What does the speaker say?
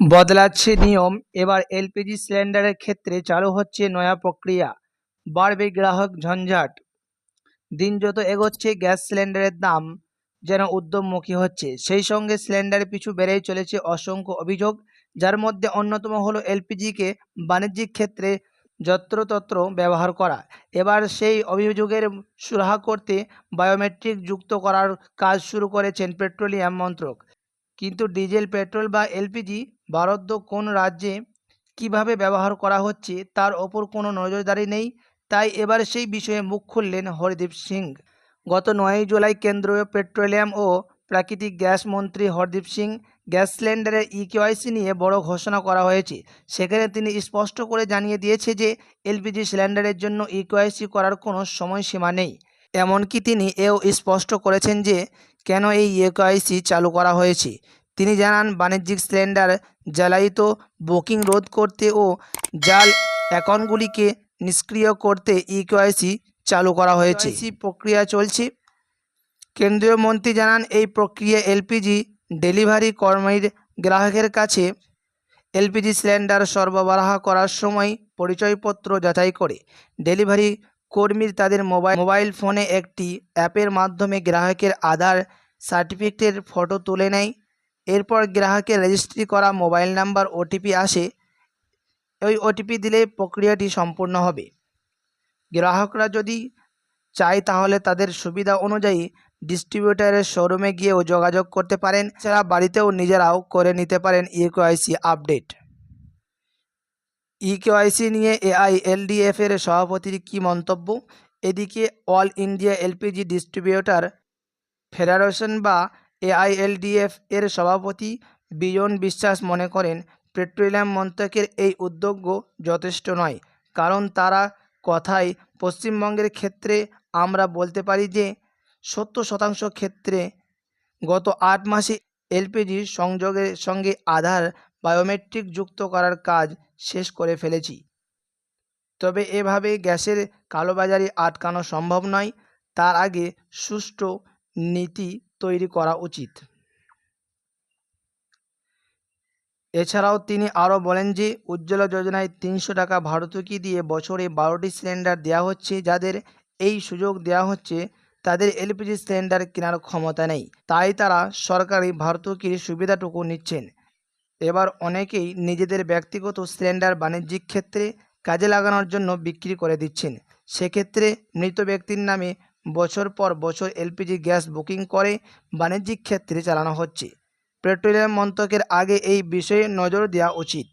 বদলাচ্ছে নিয়ম। এবার এলপিজি সিলিন্ডারের ক্ষেত্রে চালু হচ্ছে নয়া প্রক্রিয়া। বাড়বে গ্রাহক ঝঞ্ঝাট। দিন যত এগোচ্ছে, গ্যাস সিলিন্ডারের দাম যেন উদ্যমমুখী হচ্ছে। সেই সঙ্গে সিলিন্ডারের পিছু বেড়েই চলেছে অসংখ্য অভিযোগ, যার মধ্যে অন্যতম হলো এলপিজিকে বাণিজ্যিক ক্ষেত্রে যত্রতত্র ব্যবহার করা। এবার সেই অভিযোগের সুরাহা করতে বায়োমেট্রিক যুক্ত করার কাজ শুরু করেছেন পেট্রোলিয়াম মন্ত্রক। কিন্তু ডিজেল, পেট্রোল বা এলপিজি বরাদ্দ কোন রাজ্যে কীভাবে ব্যবহার করা হচ্ছে তার ওপর কোনো নজরদারি নেই। তাই এবার সেই বিষয়ে মুখ খুললেন হরদীপ সিং। গত নয়ই জুলাই কেন্দ্রীয় পেট্রোলিয়াম ও প্রাকৃতিক গ্যাস মন্ত্রী হরদীপ সিং গ্যাস সিলিন্ডারের ইকেওয়াইসি নিয়ে বড় ঘোষণা করা হয়েছে। সেখানে তিনি স্পষ্ট করে জানিয়ে দিয়েছে যে এলপিজি সিলিন্ডারের জন্য ইকেওয়াইসি করার কোনো সময়সীমা নেই। এমনকি তিনি এও স্পষ্ট করেছেন যে, কেন এই ইকেওয়াইসি চালু করা হয়েছে। তিনি জানান, বাণিজ্যিক সিলিন্ডার জ্বালায়িত বুকিং রোধ করতে ও জাল অ্যাকাউন্টগুলিকে নিষ্ক্রিয় করতে ইকেওয়াইসি চালু করা হয়েছে। প্রক্রিয়া চলছে। কেন্দ্রীয় মন্ত্রী জানান এই প্রক্রিয়া এলপিজি ডেলিভারি কর্মীর গ্রাহকের কাছে এলপিজি সিলিন্ডার সরবরাহ করার সময় পরিচয়পত্র যাচাই করে। ডেলিভারি কর্মীর তাদের মোবাইল মোবাইল ফোনে একটি অ্যাপের মাধ্যমে গ্রাহকের আধার সার্টিফিকেটের ফটো তুলে নেয়। এরপর গ্রাহকের রেজিস্ট্রি করা মোবাইল নাম্বার ওটিপি আসে। ওই ওটিপি দিলে প্রক্রিয়াটি সম্পূর্ণ হবে। গ্রাহকরা যদি চায় তাহলে তাদের সুবিধা অনুযায়ী ডিস্ট্রিবিউটারের শোরুমে গিয়েও যোগাযোগ করতে পারেন। এছাড়া বাড়িতেও নিজেরাও করে নিতে পারেন ইকেওয়াইসি আপডেট ইকেওয়াইসি নিয়ে এআইএলডিএফ এর সভাপতির কী মন্তব্য? এদিকে all India LPG distributor federation বা এআইএলডিএফ এর সভাপতি বিজন বিশ্বাস মনে করেন, পেট্রোলিয়াম মন্ত্রকের এই উদ্যোগ যথেষ্ট নয়, কারণ তারা কথায় পশ্চিমবঙ্গের ক্ষেত্রে আমরা বলতে পারি যে সত্তর শতাংশ ক্ষেত্রে গত আট মাসে এলপিজি সংযোগের সঙ্গে আধার বায়োমেট্রিক যুক্ত করার কাজ শেষ করে ফেলেছি। তবে এভাবে গ্যাসের কালোবাজারি আটকানো সম্ভব নয়, তার আগে সুষ্ঠু নীতি তৈরি করা উচিত। এছাড়াও তিনি আরও বলেন যে, উজ্জ্বলা যোজনায় তিনশো টাকা ভর্তুকি দিয়ে বছরে বারোটি সিলিন্ডার দেওয়া হচ্ছে। যাদের এই সুযোগ দেওয়া হচ্ছে, তাদের এলপিজি সিলিন্ডার কেনার ক্ষমতা নেই। তাই তারা সরকারি ভর্তুকির সুবিধাটুকু নিচ্ছেন। এবার অনেকেই নিজেদের ব্যক্তিগত সিলিন্ডার বাণিজ্যিক ক্ষেত্রে কাজে লাগানোর জন্য বিক্রি করে দিচ্ছেন। সেক্ষেত্রে মৃত ব্যক্তির নামে বছর পর বছর এলপিজি গ্যাস বুকিং করে বাণিজ্যিক ক্ষেত্রে চালানো হচ্ছে। পেট্রোলিয়াম মন্ত্রকের আগে এই বিষয়ে নজর দেওয়া উচিত।